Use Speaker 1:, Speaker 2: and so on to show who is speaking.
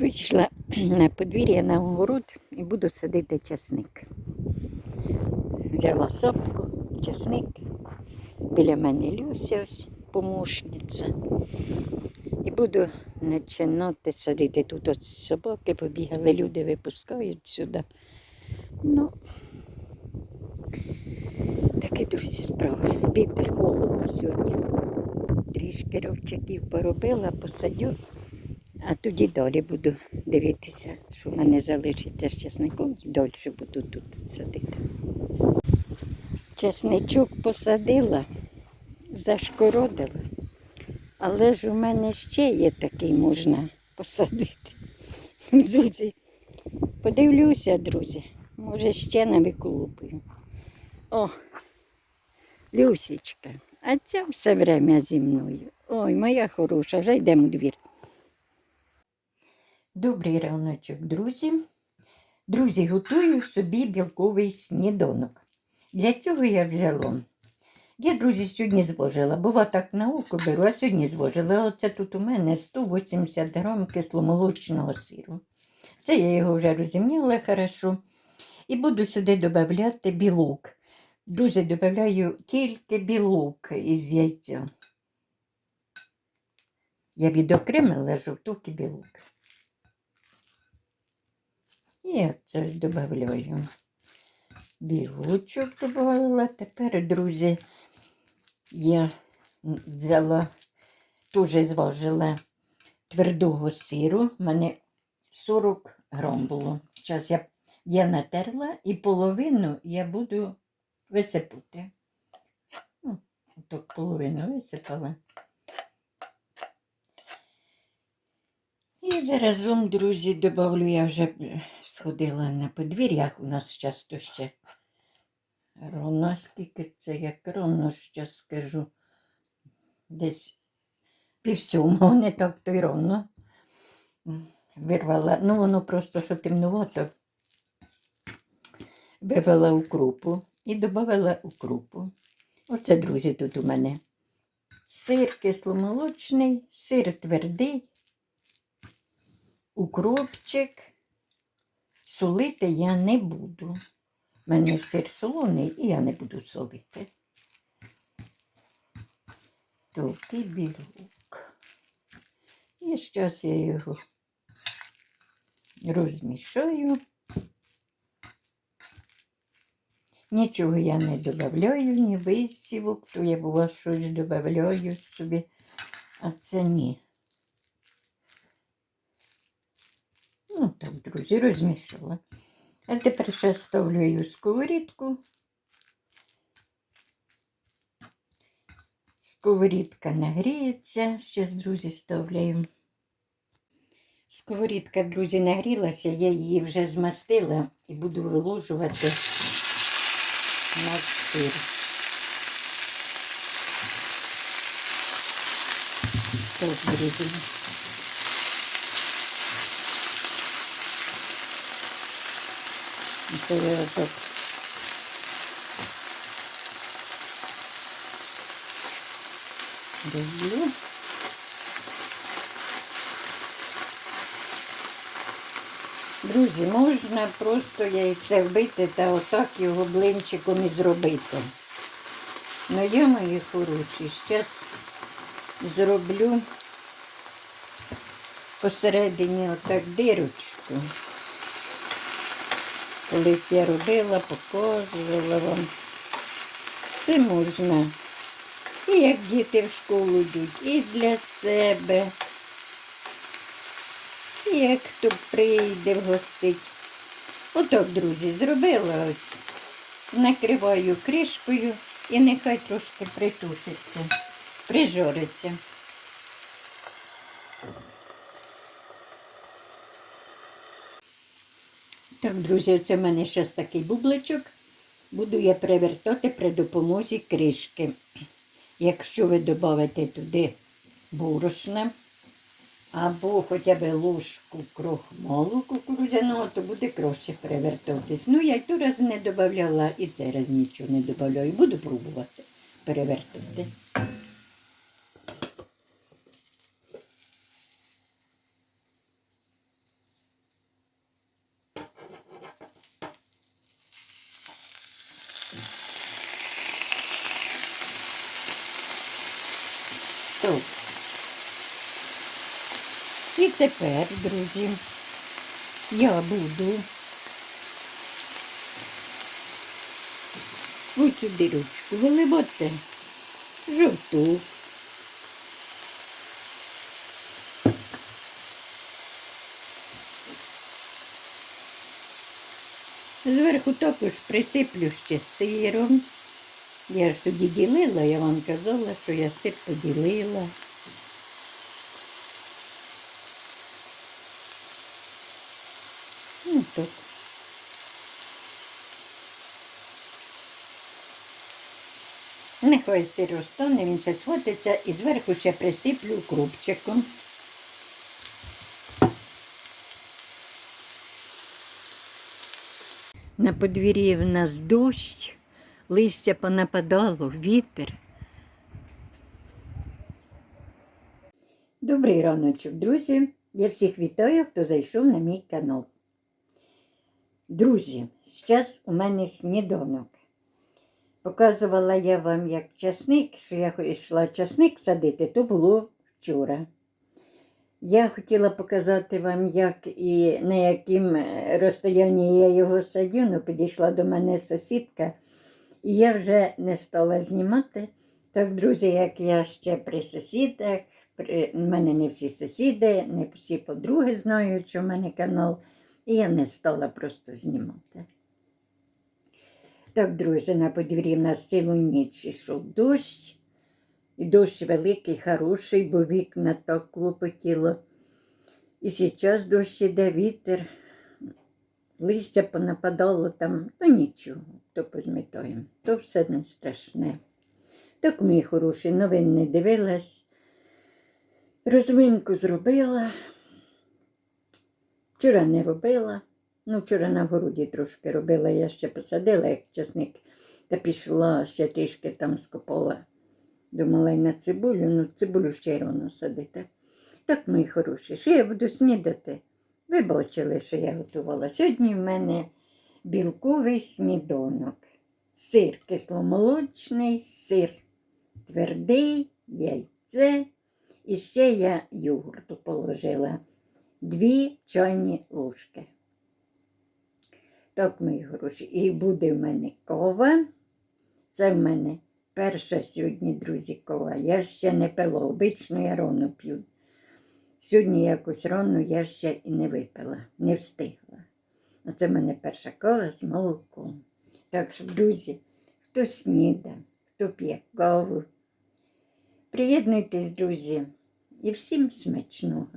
Speaker 1: Вийшла на подвір'я на огород і буду садити часник. Взяла сапку, часник. Біля мене Люся ось помощниця. І буду починати садити. Тут от собаки побігали, люди випускають сюди. Ну, такі друзі справи. Вітер холодно сьогодні. Трішки ровчаків поробила, посадю. А тоді далі буду дивитися, що в мене залишиться з чесником, і далі буду тут садити. Чесничок посадила, зашкородила, але ж у мене ще є такий можна посадити. Друзі, подивлюся, друзі, може ще не виколупую. О, Люсічка, а ця все время зі мною. Ой, моя хороша, вже йдемо у двір. Добрий раночок, друзі. Друзі, готую собі білковий сніданок. Для цього я взяла. Я, друзі, сьогодні звожила. Бува так на око беру, а сьогодні звожила. Оце тут у мене 180 грам кисломолочного сиру. Це я його вже розімняла хорошо. І буду сюди додати білок. Друзі, додаю тільки білок із яйця. Я відокремила жовток і білок. І це ж додаю. Білочок додала. Тепер, друзі, я взяла, теж зважила твердого сиру. У мене 40 грам було. Зараз я, я натерла і половину я буду висипати. Ну, так половину висипала. І заразом, друзі, добавлю, я вже е, сходила на подвір'ях. У нас часто ще рано, скільки це як рано, ще скажу. Десь пів сьомого, не так то й рано. Вирвала, ну воно просто що темнувато. Вирвала укропу і додала укропу. Оце, друзі, тут у мене сир кисломолочний, сир твердий укропчик. Солити я не буду. У мене сир солоний і я не буду солити. Товкий білок. І зараз я його розмішаю. Нічого я не додаю, ні висівок, то я бува щось додаю собі, а це ні. Так, друзі, розмішала. А тепер ще ставлю її у сковорідку. Сковорідка нагріється. Зараз, друзі, ставляю. Сковорідка, друзі, нагрілася, я її вже змастила і буду виложувати на сир. Так, друзі. Це я так. Роблю. Друзі, можна просто яйце вбити та отак його блинчиком і зробити. Ну я, мої хороші, зараз зроблю посередині отак дирочку. Колись я робила, показувала вам. Це можна. І як діти в школу йдуть, і для себе. І як хто прийде вгостить. Отак, друзі, зробила ось. Накриваю кришкою і нехай трошки притушиться, прижориться. Друзі, це в мене зараз такий бубличок. Буду я перевертати при допомозі кришки. Якщо ви додавите туди борошна або хоча б ложку крохмалу кукурудзяного, то буде краще перевертатись. Ну, я й ту раз не додавала і цей раз нічого не додаю. Буду пробувати перевертати. Пішов. І тепер, друзі, я буду ось цю дірочку виливати жовту. Зверху також присиплю ще сиром. Я ж тоді ділила, я вам казала, що я сир поділила. Ну так. Нехай сир розтане, він ще схватиться і зверху ще присиплю укропчиком. На подвір'ї в нас дощ, листя понападало, вітер. Добрий раночок, друзі. Я всіх вітаю, хто зайшов на мій канал. Друзі, зараз у мене сніданок. Показувала я вам як часник, що я йшла часник садити, то було вчора. Я хотіла показати вам, як і на яким розстоянні я його садю, але підійшла до мене сусідка, і я вже не стала знімати. Так, друзі, як я ще при сусідах, при... мене не всі сусіди, не всі подруги знають, що в мене канал, і я не стала просто знімати. Так, друзі, на подвір'ї в нас цілу ніч йшов дощ. І дощ великий, хороший, бо вікна так клопотіло. І зараз дощ іде вітер, листя понападало там, то нічого, то позмітаємо, то все не страшне. Так, мої хороші, новин не дивилась, розминку зробила. Вчора не робила. Ну, вчора на городі трошки робила, я ще посадила, як часник, та пішла, ще трішки там скопала. Думала й на цибулю, ну цибулю ще й рано садити. Так, мої хороші, що я буду снідати? Ви бачили, що я готувала. Сьогодні в мене білковий сніданок. Сир кисломолочний, сир твердий, яйце. І ще я йогурту положила дві чайні ложки. Так, мої хороші. І буде в мене кова. Це в мене перша сьогодні, друзі, кова. Я ще не пила, обично я рано п'ю. Сьогодні якось рано я ще і не випила, не встигла. Оце в мене перша кава з молоком. Так що, друзі, хто сніда, хто п'є каву, приєднуйтесь, друзі, і всім смачного.